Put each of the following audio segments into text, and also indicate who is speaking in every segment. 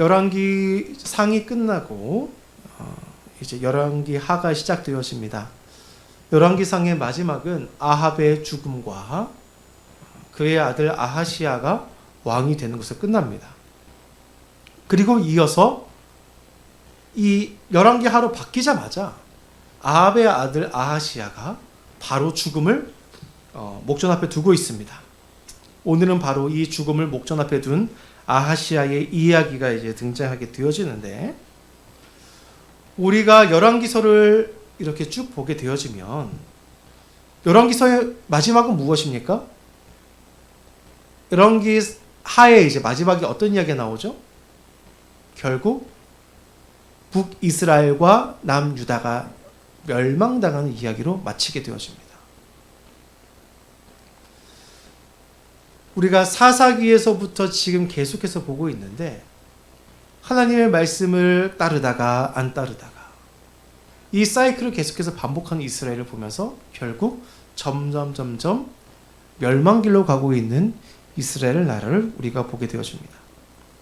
Speaker 1: 열왕기 상이 끝나고 어, 이제 열왕기 하가 시작되었습니다. 열왕기 상의 마지막은 아합의 죽음과 그의 아들 아하시아가 왕이 되는 것으로 끝납니다. 그리고 이어서 이 열왕기 하로 바뀌자마자 아합의 아들 아하시아가 바로 죽음을 어, 목전 앞에 두고 있습니다. 오늘은 바로 이 죽음을 목전 앞에 둔 아하시아의 이야기가 이제 등장하게 되어지는데 우리가 열왕기서를 이렇게 쭉 보게 되어지면 열왕기서의 마지막은 무엇입니까? 열왕기 하에 이제 마지막에 어떤 이야기가 나오죠? 결국 북이스라엘과 남유다가 멸망당하는 이야기로 마치게 되어집니다. 우리가 사사기에서부터 지금 계속해서 보고 있는데 하나님의 말씀을 따르다가 안 따르다가 이 사이클을 계속해서 반복하는 이스라엘을 보면서 결국 점점 점점 멸망길로 가고 있는 이스라엘 나라를 우리가 보게 되어집니다.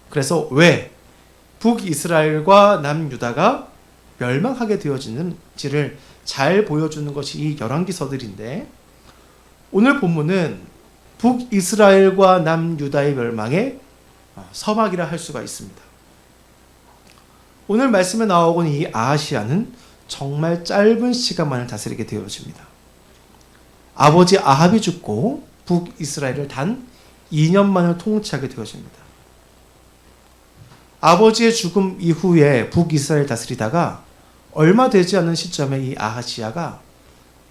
Speaker 1: 그래서 왜 북이스라엘과 남유다가 멸망하게 되어지는지를 잘 보여주는 것이 이 열왕기서들인데 오늘 본문은 북이스라엘과 남유다의 멸망의 서막이라 할 수가 있습니다. 오늘 말씀에 있는 이 아하시아는 정말 짧은 시간만을 다스리게 되어집니다. 아버지 아합이 죽고 북이스라엘을 단 2년만을 통치하게 되어집니다. 아버지의 죽음 이후에 북이스라엘 다스리다가 얼마 되지 않은 시점에 이 아하시아가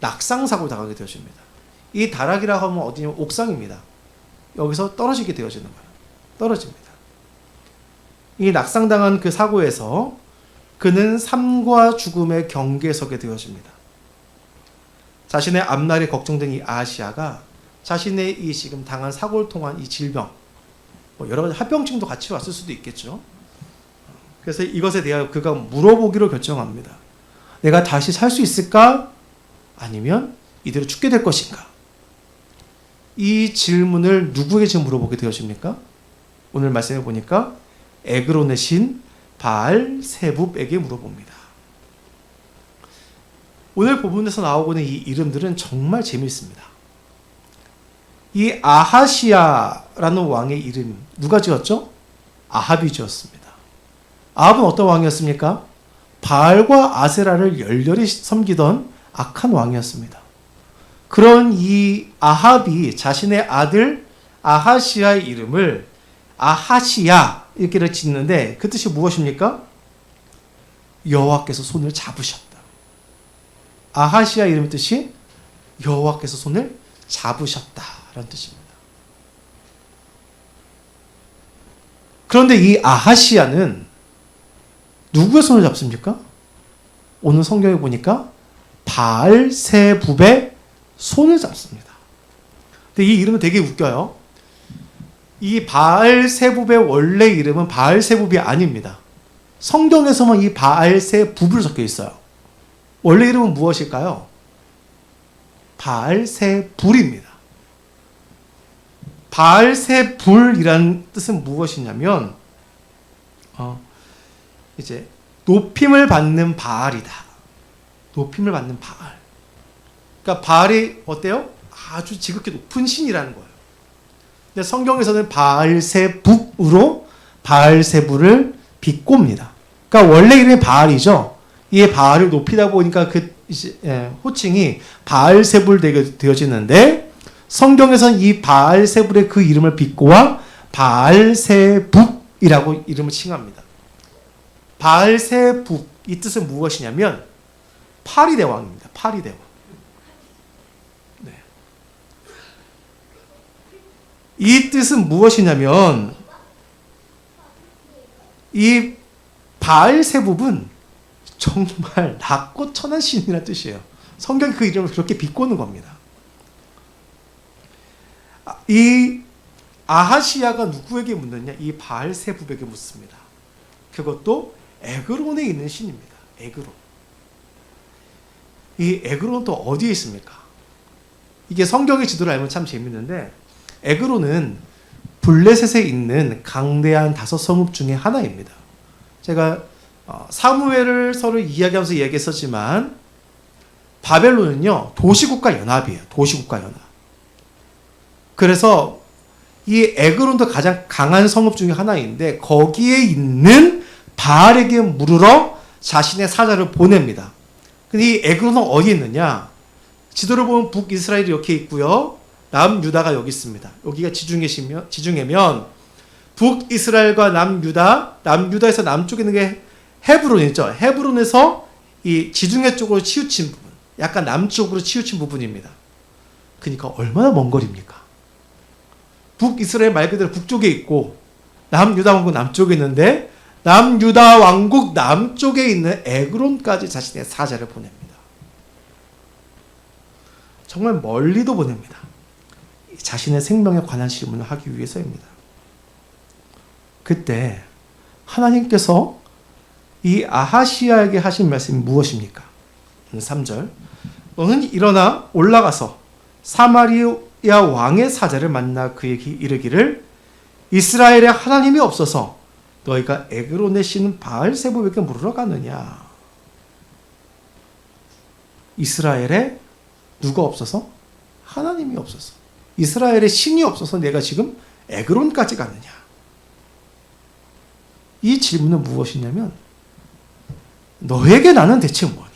Speaker 1: 낙상사고 당하게 되어집니다. 이 다락이라고 하면 어디냐면 옥상입니다. 여기서 떨어지게 되어지는 거예요. 떨어집니다. 이 낙상당한 그 사고에서 그는 삶과 죽음의 경계에 서게 되어집니다. 자신의 앞날이 걱정된 이 아시아가 자신의 이 지금 당한 사고를 통한 이 질병, 뭐 여러 가지 합병증도 같이 왔을 수도 있겠죠. 그래서 이것에 대하여 그가 물어보기로 결정합니다. 내가 다시 살 수 있을까? 아니면 이대로 죽게 될 것인가? 이 질문을 누구에게 지금 물어보게 되어집니까? 오늘 말씀해 보니까 에그론의 신 바알 세붑에게 물어봅니다. 오늘 본문에서 나오고 있는 이 이름들은 정말 재미있습니다. 이 아하시아라는 왕의 이름 누가 지었죠? 아합이 지었습니다. 아합은 어떤 왕이었습니까? 바알과 아세라를 열렬히 섬기던 악한 왕이었습니다. 그런 이 아합이 자신의 아들 아하시아의 이름을 아하시아 이렇게 짓는데 그 뜻이 무엇입니까? 여호와께서 손을 잡으셨다. 아하시아 이름의 뜻이 여호와께서 손을 잡으셨다라는 뜻입니다. 그런데 이 아하시아는 누구의 손을 잡습니까? 오늘 성경에 보니까 바알세붑의 손을 잡습니다. 근데 이 이름은 되게 웃겨요. 이 바알세붑의 원래 이름은 바알세붑이 아닙니다. 성경에서만 이 바알세붑을 적혀 있어요. 원래 이름은 무엇일까요? 바알세불입니다. 바알세불이란 뜻은 무엇이냐면 어, 이제 높임을 받는 바알이다. 높임을 받는 바알. 그러니까 바알이 어때요? 아주 지극히 높은 신이라는 거예요. 근데 성경에서는 바알세북으로 바알세불을 비꼽니다. 그러니까 원래 이름이 바알이죠. 이 바알을 높이다 보니까 그 예, 호칭이 바알세불 되어지는데 성경에서는 이 바알세불의 그 이름을 비꼬아 바알세북이라고 이름을 칭합니다. 바알세북 이 뜻은 무엇이냐면 파리 대왕입니다. 파리 대왕. 이 뜻은 무엇이냐면 이 바알세북은 정말 낮고 천한 신이라는 뜻이에요. 성경 그 이름을 그렇게 비꼬는 겁니다. 이 아하시아가 누구에게 묻느냐? 이 바알세붑에게 묻습니다. 그것도 에그론에 있는 신입니다. 에그론. 이 에그론은 또 어디에 있습니까? 이게 성경의 지도를 알면 참 재밌는데 에그론은 블레셋에 있는 강대한 다섯 성읍 중에 하나입니다. 제가 어, 사무엘을 서로 이야기하면서 얘기했었지만 바벨론은요 도시국가 연합이에요. 도시국가 연합. 그래서 이 에그론도 가장 강한 성읍 중에 하나인데 거기에 있는 바알에게 물으러 자신의 사자를 보냅니다. 근데 이 에그론은 어디 있느냐? 지도를 보면 북이스라엘이 이렇게 있고요. 남유다가 여기 있습니다. 여기가 지중해시면 지중해면 북이스라엘과 남유다, 남유다에서 남쪽에 있는 게 헤브론이죠. 헤브론에서 이 지중해 쪽으로 치우친 부분, 약간 남쪽으로 치우친 부분입니다. 그러니까 얼마나 먼 거리입니까? 북이스라엘 말 그대로 북쪽에 있고 남유다 왕국 남쪽에 있는데 남유다 왕국 남쪽에 있는 에그론까지 자신의 사자를 보냅니다. 정말 멀리도 보냅니다. 자신의 생명에 관한 질문을 하기 위해서입니다. 그때 하나님께서 이 아하시아에게 하신 말씀이 무엇입니까? 3절. 너는 일어나 올라가서 사마리아 왕의 사자를 만나 그에게 이르기를 이스라엘에 하나님이 없어서 너희가 에그론에 씨는 바알 세부에게 물으러 가느냐? 이스라엘에 누가 없어서? 하나님이 없어서. 이스라엘에 신이 없어서 내가 지금 에그론까지 가느냐? 이 질문은 무엇이냐면 너에게 나는 대체 뭐니?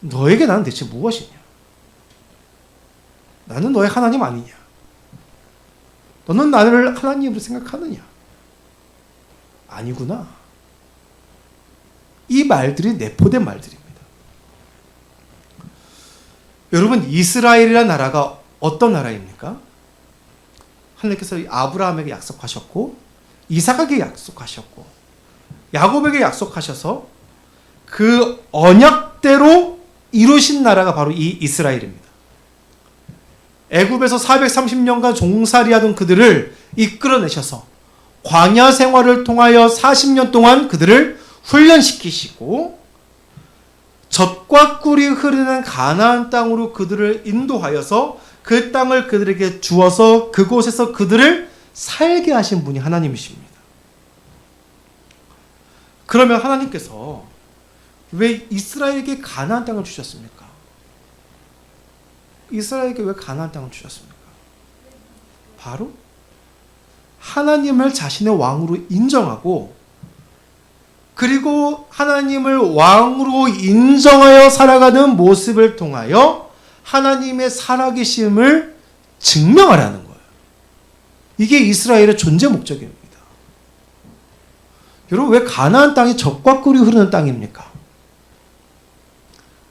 Speaker 1: 너에게 나는 대체 무엇이냐? 나는 너의 하나님 아니냐? 너는 나를 하나님으로 생각하느냐? 아니구나. 이 말들이 내포된 말들입니다. 여러분, 이스라엘이라는 나라가 어떤 나라입니까? 하나님께서 아브라함에게 약속하셨고, 이삭에게 약속하셨고, 야곱에게 약속하셔서 그 언약대로 이루신 나라가 바로 이 이스라엘입니다. 애굽에서 430년간 종살이하던 그들을 이끌어내셔서 광야 생활을 통하여 40년 동안 그들을 훈련시키시고 젖과 꿀이 흐르는 가나안 땅으로 그들을 인도하여서 그 땅을 그들에게 주어서 그곳에서 그들을 살게 하신 분이 하나님이십니다. 그러면 하나님께서 왜 이스라엘에게 가나안 땅을 주셨습니까? 이스라엘에게 왜 가나안 땅을 주셨습니까? 바로 하나님을 자신의 왕으로 인정하고 그리고 하나님을 왕으로 인정하여 살아가는 모습을 통하여 하나님의 살아계심을 증명하라는 거예요. 이게 이스라엘의 존재 목적입니다. 여러분 왜 가나안 땅이 적과 꿀이 흐르는 땅입니까?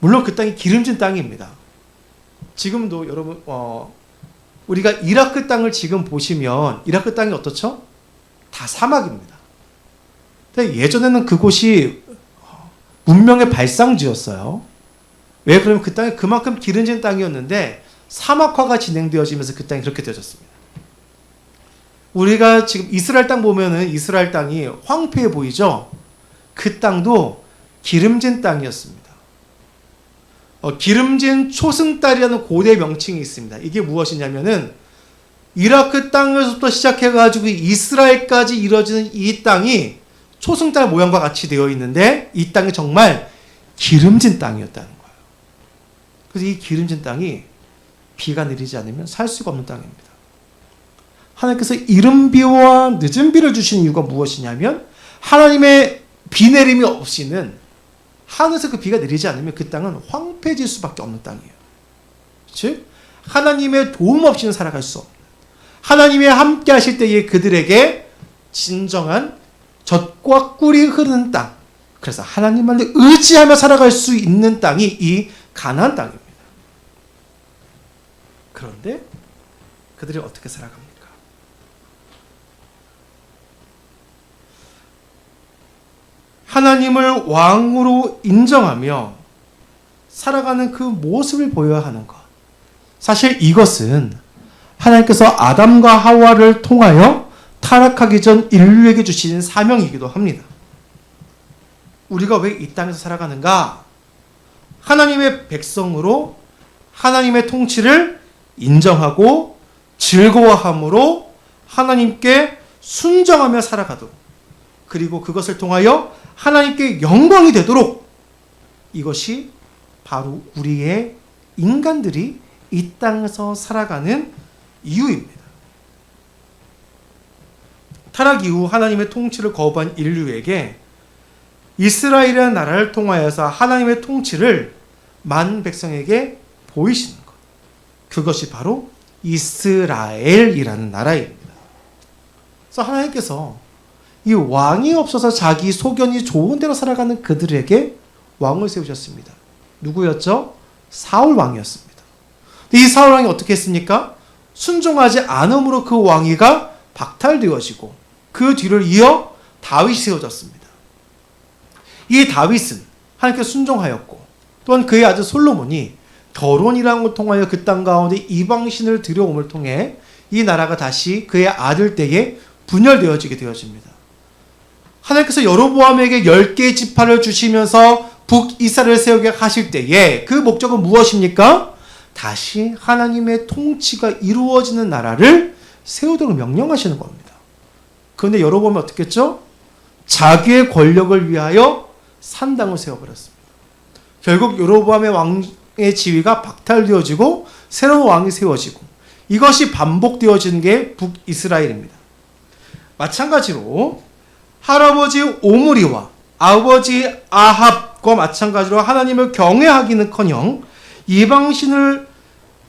Speaker 1: 물론 그 땅이 기름진 땅입니다. 지금도 여러분 어, 우리가 이라크 땅을 지금 보시면 이라크 땅이 어떻죠? 다 사막입니다. 예전에는 그곳이 문명의 발상지였어요. 왜 그러면 그 땅이 그만큼 기름진 땅이었는데 사막화가 진행되어지면서 그 땅이 그렇게 되어졌습니다. 우리가 지금 이스라엘 땅 보면은 이스라엘 땅이 황폐해 보이죠? 그 땅도 기름진 땅이었습니다. 어, 기름진 초승달이라는 고대 명칭이 있습니다. 이게 무엇이냐면은 이라크 땅에서부터 시작해가지고 이스라엘까지 이뤄지는 이 땅이 초승달 모양과 같이 되어 있는데 이 땅이 정말 기름진 땅이었다는. 그래서 이 기름진 땅이 비가 내리지 않으면 살 수가 없는 땅입니다. 하나님께서 이른 비와 늦은 비를 주신 이유가 무엇이냐면 하나님의 비 내림이 없이는 하늘에서 그 비가 내리지 않으면 그 땅은 황폐해질 수밖에 없는 땅이에요. 즉 하나님의 도움 없이는 살아갈 수 없는 하나님의 함께 하실 때에 그들에게 진정한 젖과 꿀이 흐르는 땅. 그래서 하나님만을 의지하며 살아갈 수 있는 땅이 이 가나안 땅입니다. 그런데 그들이 어떻게 살아갑니까? 하나님을 왕으로 인정하며 살아가는 그 모습을 보여야 하는 것. 사실 이것은 하나님께서 아담과 하와를 통하여 타락하기 전 인류에게 주신 사명이기도 합니다. 우리가 왜 이 땅에서 살아가는가? 하나님의 백성으로 하나님의 통치를 인정하고 즐거워함으로 하나님께 순정하며 살아가도록 그리고 그것을 통하여 하나님께 영광이 되도록 이것이 바로 우리의 인간들이 이 땅에서 살아가는 이유입니다. 타락 이후 하나님의 통치를 거부한 인류에게 이스라엘이라는 나라를 통하여서 하나님의 통치를 만 백성에게 보이시는 것. 그것이 바로 이스라엘이라는 나라입니다. 그래서 하나님께서 이 왕이 없어서 자기 소견이 좋은 대로 살아가는 그들에게 왕을 세우셨습니다. 누구였죠? 사울 왕이었습니다. 이 사울 왕이 어떻게 했습니까? 순종하지 않음으로 그 왕위가 박탈되어지고 그 뒤를 이어 다윗이 세워졌습니다. 이 다윗은 하나님께 순종하였고 또한 그의 아들 솔로몬이 결혼이라는 걸 통하여 그 땅 가운데 이방신을 들여옴을 통해 이 나라가 다시 그의 아들 때에 분열되어지게 되어집니다. 하나님께서 여로보암에게 10개의 지파를 주시면서 북이스라엘을 세우게 하실 때에 그 목적은 무엇입니까? 다시 하나님의 통치가 이루어지는 나라를 세우도록 명령하시는 겁니다. 그런데 여로보암이 어떻게 했죠? 자기의 권력을 위하여 산당을 세워버렸습니다. 결국 여로보암의 왕의 지위가 박탈되어지고 새로운 왕이 세워지고 이것이 반복되어지는 게 북이스라엘입니다. 마찬가지로 할아버지 오므리와 아버지 아합과 마찬가지로 하나님을 경외하기는커녕 이방신을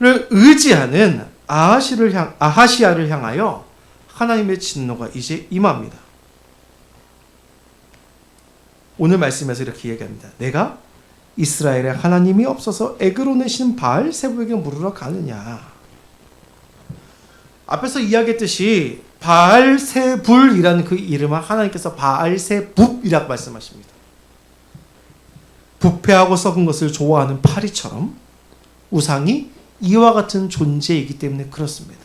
Speaker 1: 의지하는 아하시를 향 아하시아를 향하여 하나님의 진노가 이제 임합니다. 오늘 말씀에서 이렇게 얘기합니다. 내가 이스라엘에 하나님이 없어서 애그로 내신 바알 세부에게 물으러 가느냐. 앞에서 이야기했듯이 바알세불이라는 그 이름을 하나님께서 바알세붓이라고 말씀하십니다. 부패하고 썩은 것을 좋아하는 파리처럼 우상이 이와 같은 존재이기 때문에 그렇습니다.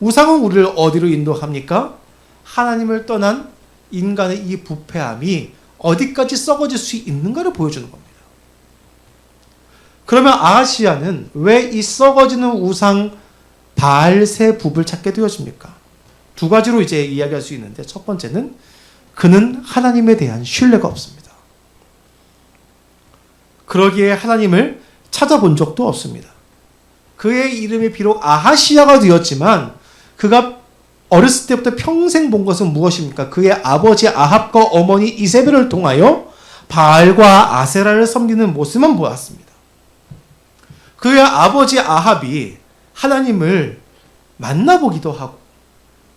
Speaker 1: 우상은 우리를 어디로 인도합니까? 하나님을 떠난 인간의 이 부패함이 어디까지 썩어질 수 있는가를 보여주는 겁니다. 그러면 아시아는 왜 이 썩어지는 우상 바알세붓을 찾게 되어집니까? 두 가지로 이제 이야기할 수 있는데 첫 번째는 그는 하나님에 대한 신뢰가 없습니다. 그러기에 하나님을 찾아본 적도 없습니다. 그의 이름이 비록 아하시아가 되었지만 그가 어렸을 때부터 평생 본 것은 무엇입니까? 그의 아버지 아합과 어머니 이세벨을 통하여 바알과 아세라를 섬기는 모습만 보았습니다. 그의 아버지 아합이 하나님을 만나보기도 하고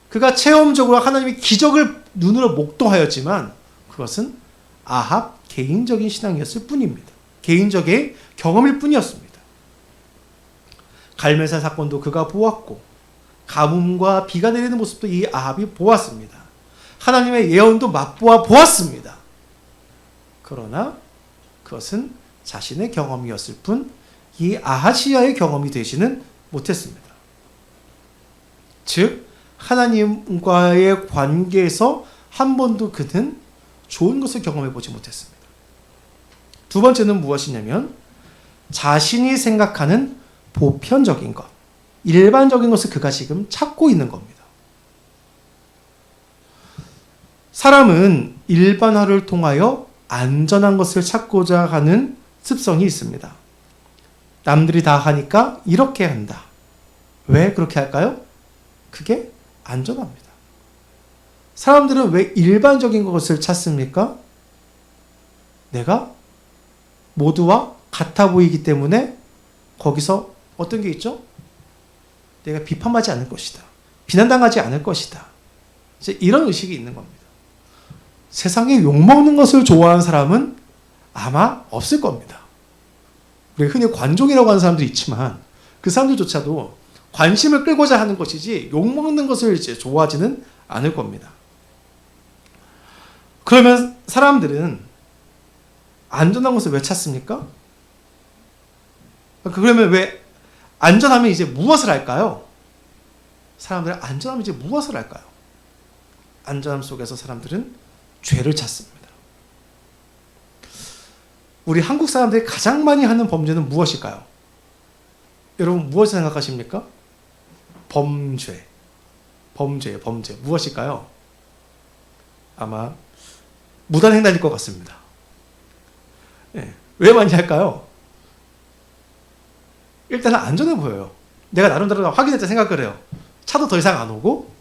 Speaker 1: 그가 체험적으로 하나님의 기적을 눈으로 목도하였지만 그것은 아합 개인적인 신앙이었을 뿐입니다. 개인적인 경험일 뿐이었습니다. 갈멜사 사건도 그가 보았고 가뭄과 비가 내리는 모습도 이 아합이 보았습니다. 하나님의 예언도 맛보아 보았습니다. 그러나 그것은 자신의 경험이었을 뿐 이 아하시아의 경험이 되지는 못했습니다. 즉 하나님과의 관계에서 한 번도 그는 좋은 것을 경험해 보지 못했습니다. 두 번째는 무엇이냐면 자신이 생각하는 보편적인 것, 일반적인 것을 그가 지금 찾고 있는 겁니다. 사람은 일반화를 통하여 안전한 것을 찾고자 하는 습성이 있습니다. 남들이 다 하니까 이렇게 한다. 왜 그렇게 할까요? 그게 안전합니다. 사람들은 왜 일반적인 것을 찾습니까? 내가 모두와 같아 보이기 때문에 거기서 어떤 게 있죠? 내가 비판하지 않을 것이다. 비난당하지 않을 것이다. 이제 이런 의식이 있는 겁니다. 세상에 욕먹는 것을 좋아하는 사람은 아마 없을 겁니다. 우리 흔히 관종이라고 하는 사람들이 있지만 그 사람들조차도 관심을 끌고자 하는 것이지 욕먹는 것을 이제 좋아하지는 않을 겁니다. 그러면 사람들은 안전한 것을 왜 찾습니까? 그러면 왜 안전하면 이제 무엇을 할까요? 사람들은 안전하면 이제 무엇을 할까요? 안전함 속에서 사람들은 죄를 찾습니다. 우리 한국 사람들이 가장 많이 하는 범죄는 무엇일까요? 여러분 무엇을 생각하십니까? 범죄. 범죄, 범죄. 무엇일까요? 아마 무단횡단일 것 같습니다. 예. 왜 많이 할까요? 일단은 안전해 보여요. 내가 나름대로 확인했다 생각을 해요. 차도 더 이상 안 오고,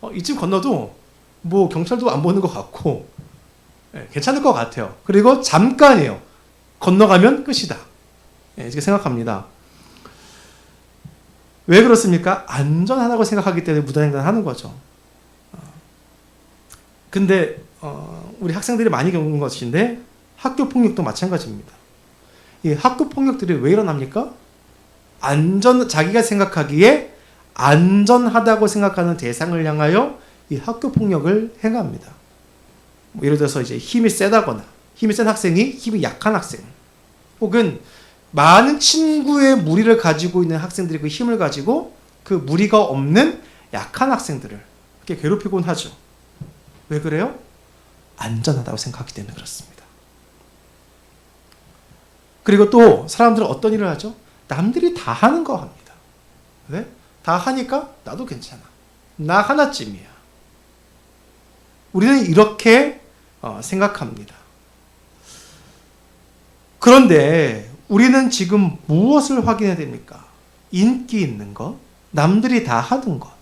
Speaker 1: 어, 이쯤 건너도 뭐 경찰도 안 보는 것 같고, 예, 괜찮을 것 같아요. 그리고 잠깐이에요. 건너가면 끝이다. 예, 이렇게 생각합니다. 왜 그렇습니까? 안전하다고 생각하기 때문에 무단횡단하는 거죠. 어. 근데 어, 우리 학생들이 많이 겪는 것인데 학교 폭력도 마찬가지입니다. 이 학교 폭력들이 왜 일어납니까? 안전 자기가 생각하기에 안전하다고 생각하는 대상을 향하여 이 학교 폭력을 행합니다. 뭐 예를 들어서 이제 힘이 세다거나 힘이 센 학생이 힘이 약한 학생 혹은 많은 친구의 무리를 가지고 있는 학생들이 그 힘을 가지고 그 무리가 없는 약한 학생들을 이렇게 괴롭히곤 하죠. 왜 그래요? 안전하다고 생각하기 때문에 그렇습니다. 그리고 또 사람들은 어떤 일을 하죠? 남들이 다 하는 거 합니다. 왜? 다 하니까 나도 괜찮아. 나 하나쯤이야. 우리는 이렇게 어, 생각합니다. 그런데 우리는 지금 무엇을 확인해야 됩니까? 인기 있는 것, 남들이 다 하는 것.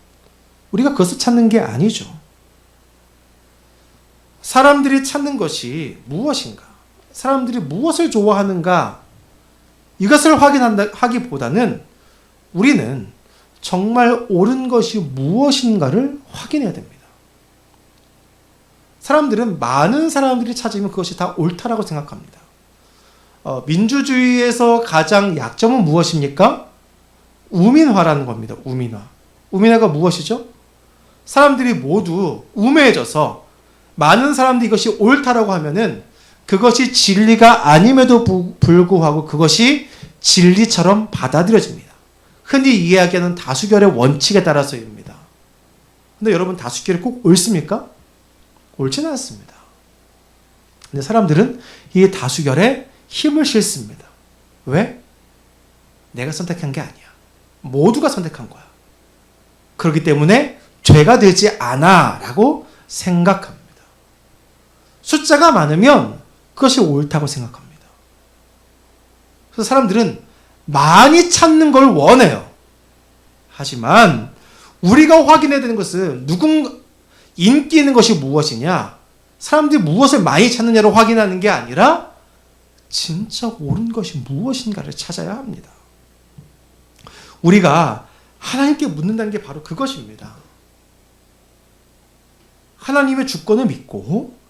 Speaker 1: 우리가 그것을 찾는 게 아니죠. 사람들이 찾는 것이 무엇인가? 사람들이 무엇을 좋아하는가? 이것을 확인한다 하기보다는 우리는 정말 옳은 것이 무엇인가를 확인해야 됩니다. 사람들은 많은 사람들이 찾으면 그것이 다 옳다라고 생각합니다. 어, 민주주의에서 가장 약점은 무엇입니까? 우민화라는 겁니다. 우민화. 우민화가 무엇이죠? 사람들이 모두 우매해져서 많은 사람들이 이것이 옳다라고 하면은 그것이 진리가 아님에도 부- 불구하고 그것이 진리처럼 받아들여집니다. 흔히 이야기하는 다수결의 원칙에 따라서입니다. 근데 여러분 다수결이 꼭 옳습니까? 옳지는 않습니다. 근데 사람들은 이 다수결에 힘을 실습니다. 왜? 내가 선택한 게 아니야. 모두가 선택한 거야. 그렇기 때문에 죄가 되지 않아 라고 생각합니다. 숫자가 많으면 그것이 옳다고 생각합니다. 그래서 사람들은 많이 찾는 걸 원해요. 하지만 우리가 확인해야 되는 것은 누군 인기 있는 것이 무엇이냐? 사람들이 무엇을 많이 찾느냐로 확인하는 게 아니라 진짜 옳은 것이 무엇인가를 찾아야 합니다. 우리가 하나님께 묻는다는 게 바로 그것입니다. 하나님의 주권을 믿고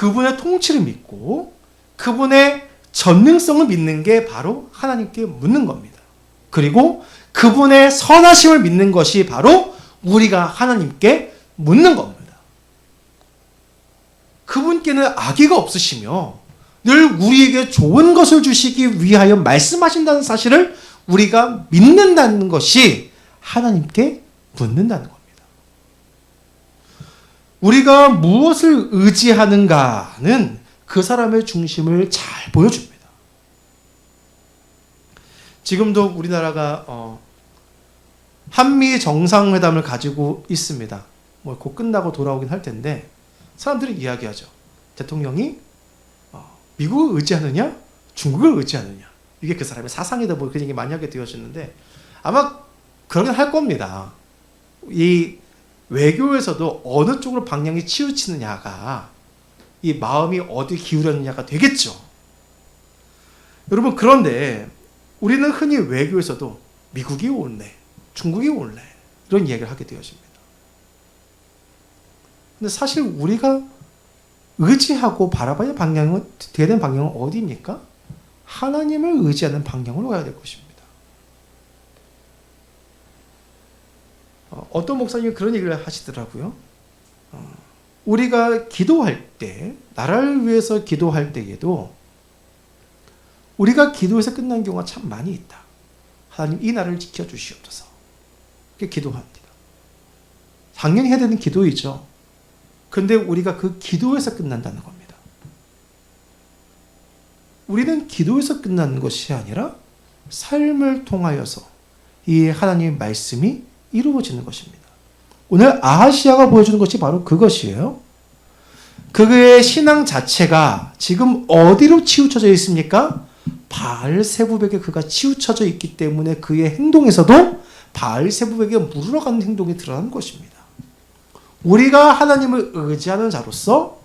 Speaker 1: 그분의 통치를 믿고 그분의 전능성을 믿는 게 바로 하나님께 묻는 겁니다. 그리고 그분의 선하심을 믿는 것이 바로 우리가 하나님께 묻는 겁니다. 그분께는 악의가 없으시며 늘 우리에게 좋은 것을 주시기 위하여 말씀하신다는 사실을 우리가 믿는다는 것이 하나님께 묻는다는 겁니다. 우리가 무엇을 의지하는가는 그 사람의 중심을 잘 보여줍니다. 지금도 우리나라가 어, 한미 정상회담을 가지고 있습니다. 뭐 곧 끝나고 돌아오긴 할 텐데 사람들이 이야기하죠. 대통령이 어, 미국을 의지하느냐, 중국을 의지하느냐. 이게 그 사람의 사상이다 뭐 그런 얘기 많이 하게 되어졌는데 아마 그러긴 할 겁니다. 이 외교에서도 어느 쪽으로 방향이 치우치느냐가 이 마음이 어디 기울였느냐가 되겠죠. 여러분 그런데 우리는 흔히 외교에서도 미국이 옳네, 중국이 옳네 이런 이야기를 하게 되어집니다. 근데 사실 우리가 의지하고 바라봐야 방향은 되는 방향은 어디입니까? 하나님을 의지하는 방향으로 가야 될 것입니다. 어, 어떤 목사님이 그런 얘기를 하시더라고요. 어, 우리가 기도할 때, 나라를 위해서 기도할 때에도 우리가 기도에서 끝난 경우가 참 많이 있다. 하나님 이 나라를 지켜주시옵소서. 기도합니다. 당연히 해야 되는 기도이죠. 근데 우리가 그 기도에서 끝난다는 겁니다. 우리는 기도에서 끝나는 것이 아니라 삶을 통하여서 이 하나님의 말씀이 이루어지는 것입니다. 오늘 아하시아가 보여주는 것이 바로 그것이에요. 그의 신앙 자체가 지금 어디로 치우쳐져 있습니까? 바알세부백에 그가 치우쳐져 있기 때문에 그의 행동에서도 바알세부백에 물러가는 행동이 드러나는 것입니다. 우리가 하나님을 의지하는 자로서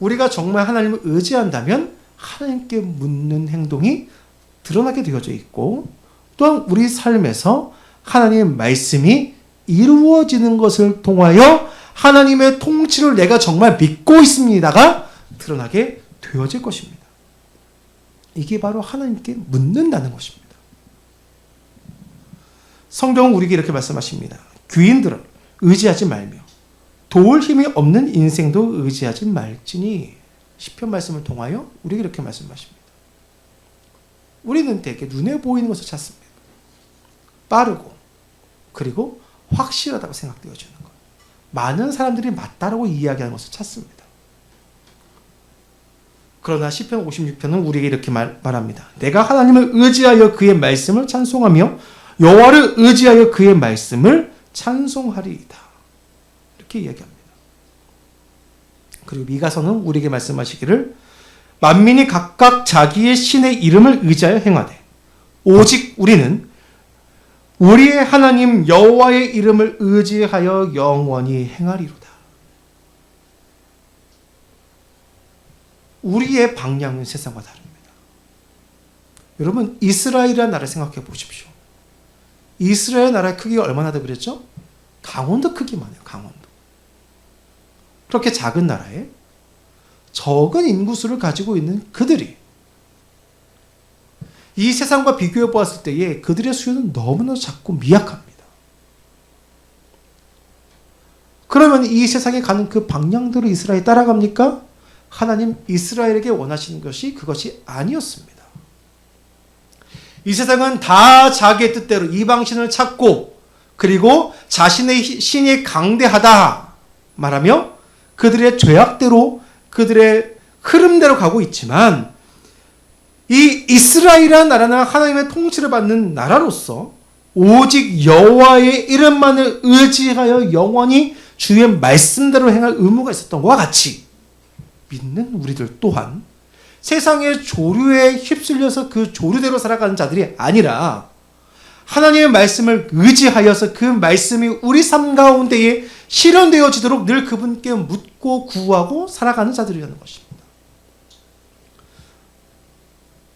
Speaker 1: 우리가 정말 하나님을 의지한다면 하나님께 묻는 행동이 드러나게 되어져 있고 또한 우리 삶에서 하나님의 말씀이 이루어지는 것을 통하여 하나님의 통치를 내가 정말 믿고 있습니다가 드러나게 되어질 것입니다. 이게 바로 하나님께 묻는다는 것입니다. 성경은 우리에게 이렇게 말씀하십니다. 귀인들을 의지하지 말며 도울 힘이 없는 인생도 의지하지 말지니 시편 말씀을 통하여 우리에게 이렇게 말씀하십니다. 우리는 대개 눈에 보이는 것을 찾습니다. 빠르고 그리고 확실하다고 생각되어지는 것. 많은 사람들이 맞다라고 이야기하는 것을 찾습니다. 그러나 시편 56편은 우리에게 이렇게 말, 말합니다. 내가 하나님을 의지하여 그의 말씀을 찬송하며 여호와를 의지하여 그의 말씀을 찬송하리이다. 이렇게 이야기합니다. 그리고 미가서는 우리에게 말씀하시기를 만민이 각각 자기의 신의 이름을 의지하여 행하되 오직 우리는 우리의 하나님 여호와의 이름을 의지하여 영원히 행하리로다. 우리의 방향은 세상과 다릅니다. 여러분 이스라엘이라는 나라를 생각해 보십시오. 이스라엘 나라의 크기가 얼마나 돼 그랬죠? 강원도 크기만 해요. 강원도. 그렇게 작은 나라에 적은 인구수를 가지고 있는 그들이 이 세상과 비교해 보았을 때에 그들의 수요는 너무나 작고 미약합니다. 그러면 이 세상에 가는 그 방향대로 이스라엘이 따라갑니까? 하나님 이스라엘에게 원하시는 것이 그것이 아니었습니다. 이 세상은 다 자기의 뜻대로 이방신을 찾고 그리고 자신의 신이 강대하다 말하며 그들의 죄악대로 그들의 흐름대로 가고 있지만 이 이스라엘이라는 나라는 하나님의 통치를 받는 나라로서 오직 여호와의 이름만을 의지하여 영원히 주의 말씀대로 행할 의무가 있었던 것과 같이 믿는 우리들 또한 세상의 조류에 휩쓸려서 그 조류대로 살아가는 자들이 아니라 하나님의 말씀을 의지하여서 그 말씀이 우리 삶 가운데에 실현되어지도록 늘 그분께 묻고 구하고 살아가는 자들이라는 것입니다.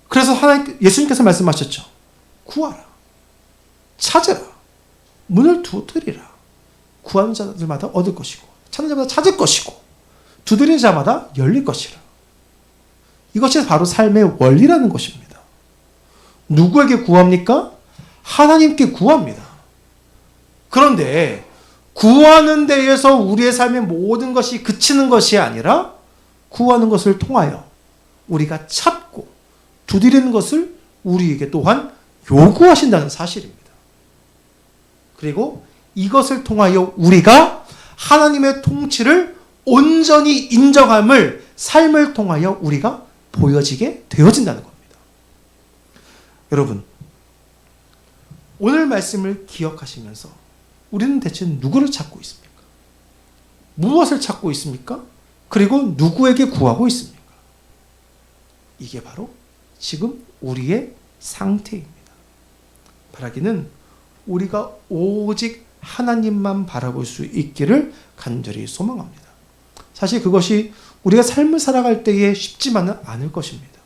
Speaker 1: 그래서 하나님 예수님께서 말씀하셨죠. 구하라. 찾으라. 문을 두드리라. 구하는 자들마다 얻을 것이고 찾는 자마다 찾을 것이고 두드리는 자마다 열릴 것이라. 이것이 바로 삶의 원리라는 것입니다. 누구에게 구합니까? 하나님께 구합니다. 그런데 구하는 데에서 우리의 삶의 모든 것이 그치는 것이 아니라 구하는 것을 통하여 우리가 찾고 두드리는 것을 우리에게 또한 요구하신다는 사실입니다. 그리고 이것을 통하여 우리가 하나님의 통치를 온전히 인정함을 삶을 통하여 우리가 보여지게 되어진다는 겁니다. 여러분, 오늘 말씀을 기억하시면서 우리는 대체 누구를 찾고 있습니까? 무엇을 찾고 있습니까? 그리고 누구에게 구하고 있습니까? 이게 바로 지금 우리의 상태입니다. 바라기는 우리가 오직 하나님만 바라볼 수 있기를 간절히 소망합니다. 사실 그것이 우리가 삶을 살아갈 때에 쉽지만은 않을 것입니다.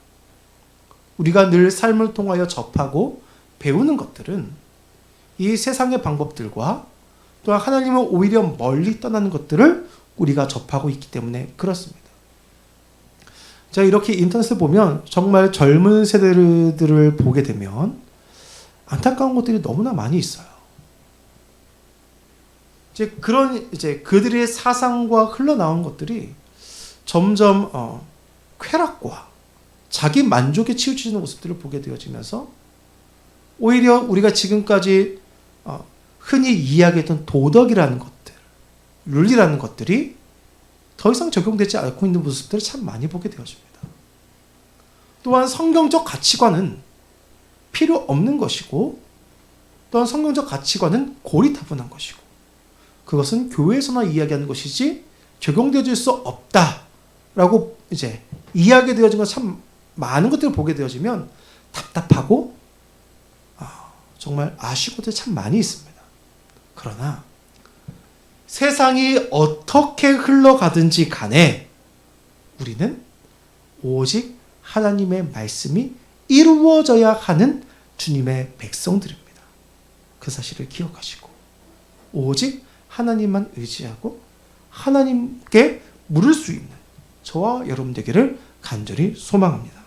Speaker 1: 우리가 늘 삶을 통하여 접하고 배우는 것들은 이 세상의 방법들과 또한 하나님은 오히려 멀리 떠나는 것들을 우리가 접하고 있기 때문에 그렇습니다. 제가 이렇게 인터넷에 보면 정말 젊은 세대들을 보게 되면 안타까운 것들이 너무나 많이 있어요. 이제 그런 이제 그들의 사상과 흘러나온 것들이 점점 어, 쾌락과 자기 만족에 치우치는 모습들을 보게 되어지면서 오히려 우리가 지금까지 어, 흔히 이야기했던 도덕이라는 것들, 윤리라는 것들이 더 이상 적용되지 않고 있는 모습들을 참 많이 보게 되어집니다. 또한 성경적 가치관은 필요 없는 것이고 또한 성경적 가치관은 고리타분한 것이고 그것은 교회에서나 이야기하는 것이지 적용되어질 수 없다라고 이제 이야기 되어진 것참 많은 것들을 보게 되어지면 답답하고 아, 정말 아쉬운 것들이 참 많이 있습니다. 그러나 세상이 어떻게 흘러가든지 간에 우리는 오직 하나님의 말씀이 이루어져야 하는 주님의 백성들입니다. 그 사실을 기억하시고 오직 하나님만 의지하고 하나님께 물을 수 있는 저와 여러분 되기를 간절히 소망합니다.